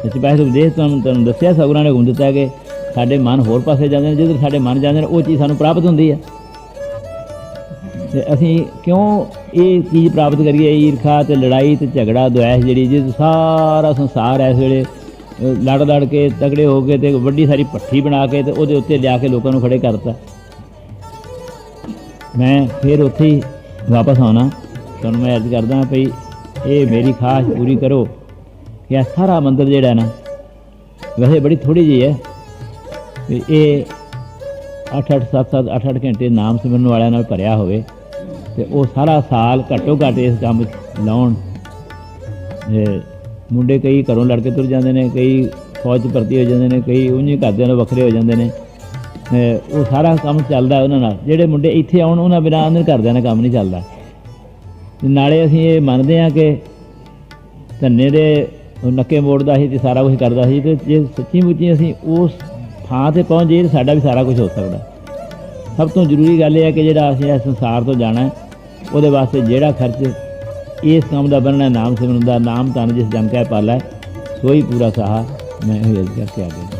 ਅਸੀਂ ਸਪੈਸ਼ਲ ਉਪਦੇਸ਼ ਤੁਹਾਨੂੰ ਤੁਹਾਨੂੰ ਦੱਸਿਆ ਸਗੁਰਾਂ ਨੇ ਗੁਣ ਦਿੱਤਾ ਕਿ ਸਾਡੇ ਮਨ ਹੋਰ ਪਾਸੇ ਜਾਂਦੇ ਨੇ, ਜਿੱਧਰ ਸਾਡੇ ਮਨ ਜਾਂਦੇ ਨੇ, ਉਹ ਚੀਜ਼ ਸਾਨੂੰ ਪ੍ਰਾਪਤ ਹੁੰਦੀ ਹੈ ਤੇ ਅਸੀਂ ਕਿਉਂ ਇਹ ਚੀਜ਼ ਪ੍ਰਾਪਤ ਕਰੀਏ? ਈਰਖਾ ਤੇ ਲੜਾਈ ਤੇ ਝਗੜਾ, ਦੁਆਇਸ਼ ਜਿਹੜੀ, ਜਿਸ ਸਾਰਾ ਸੰਸਾਰ ਇਸ ਵੇਲੇ ਲੜ ਲੜ ਕੇ, ਤਗੜੇ ਹੋ ਕੇ ਤੇ ਵੱਡੀ ਸਾਰੀ ਪੱਠੀ ਬਣਾ ਕੇ ਤੇ ਉਹਦੇ ਉੱਤੇ ਲਿਆ ਕੇ ਲੋਕਾਂ ਨੂੰ ਖੜੇ ਕਰਤਾ। ਮੈਂ ਫਿਰ ਉੱਥੇ ਹੀ ਵਾਪਸ ਆਉਣਾ। ਤੁਹਾਨੂੰ ਮੈਂ ਅਰਜ਼ ਕਰਦਾ ਭਈ ਇਹ ਮੇਰੀ ਖਾਸ ਪੂਰੀ ਕਰੋ। ਇਹ ਸਾਰਾ ਮੰਦਰ ਜਿਹੜਾ ਨਾ, ਵੈਸੇ ਬੜੀ ਥੋੜੀ ਜਿਹੀ ਹੈ। ਇਹ 8 8 7 7 8 8 ਘੰਟੇ ਨਾਮ ਸਿਮਰਨ ਵਾਲਿਆਂ ਨਾਲ ਭਰਿਆ ਹੋਵੇ ਤੇ ਉਹ ਸਾਰਾ ਸਾਲ ਘੱਟੋ ਘੱਟ ਇਸ ਕੰਮ ਵਿੱਚ ਲਾਉਣ। ਮੁੰਡੇ ਕਈ ਘਰੋਂ ਲੜ ਕੇ ਤੁਰ ਜਾਂਦੇ ਨੇ, ਕਈ ਫੌਜ 'ਚ ਭਰਤੀ ਹੋ ਜਾਂਦੇ ਨੇ, ਕਈ ਉਂਝ ਘਰਦਿਆਂ ਨਾਲ ਵੱਖਰੇ ਹੋ ਜਾਂਦੇ ਨੇ। ਉਹ ਸਾਰਾ ਕੰਮ ਚੱਲਦਾ ਉਹਨਾਂ ਨਾਲ। ਜਿਹੜੇ ਮੁੰਡੇ ਇੱਥੇ ਆਉਣ, ਉਹਨਾਂ ਬਿਨਾਂ ਉਹਨਾਂ ਦੇ ਘਰਦਿਆਂ ਦਾ ਕੰਮ ਨਹੀਂ ਚੱਲਦਾ। ਤੇ ਨਾਲੇ ਅਸੀਂ ਇਹ ਮੰਨਦੇ ਹਾਂ ਕਿ ਧੰਨੇ ਦੇ ਨੱਕੇ ਮੋੜਦਾ ਸੀ ਤੇ ਸਾਰਾ ਕੁਝ ਕਰਦਾ ਸੀ ਤੇ ਜੇ ਸੱਚੀ ਮੁੱਚੀ ਅਸੀਂ ਉਸ ਥਾਂ ਤੇ ਪਹੁੰਚ ਜਾਈਏ ਤਾਂ ਸਾਡਾ ਵੀ ਸਾਰਾ ਕੁਝ ਹੋ ਸਕਦਾ। ਸਭ ਤੋਂ ਜ਼ਰੂਰੀ ਗੱਲ ਇਹ ਹੈ ਕਿ ਜਿਹੜਾ ਅਸੀਂ ਇਸ ਸੰਸਾਰ ਤੋਂ ਜਾਣਾ ਹੈ, ਉਹਦੇ ਵਾਸਤੇ ਜਿਹੜਾ ਖਰਚ ਇਸ ਕੰਮ ਦਾ ਬਣਨਾ ਨਾਮ ਸਿਮਰਨ ਦਾ ਨਾਮ ਤਨ ਜਿਸ ਜਮ ਕੇ ਪਾਲਾ ਹੈ, ਸੋਈ ਪੂਰਾ ਸਾਹਾ ਮੈਂ ਇਹ ਕਰਕੇ ਆ ਗਿਆ।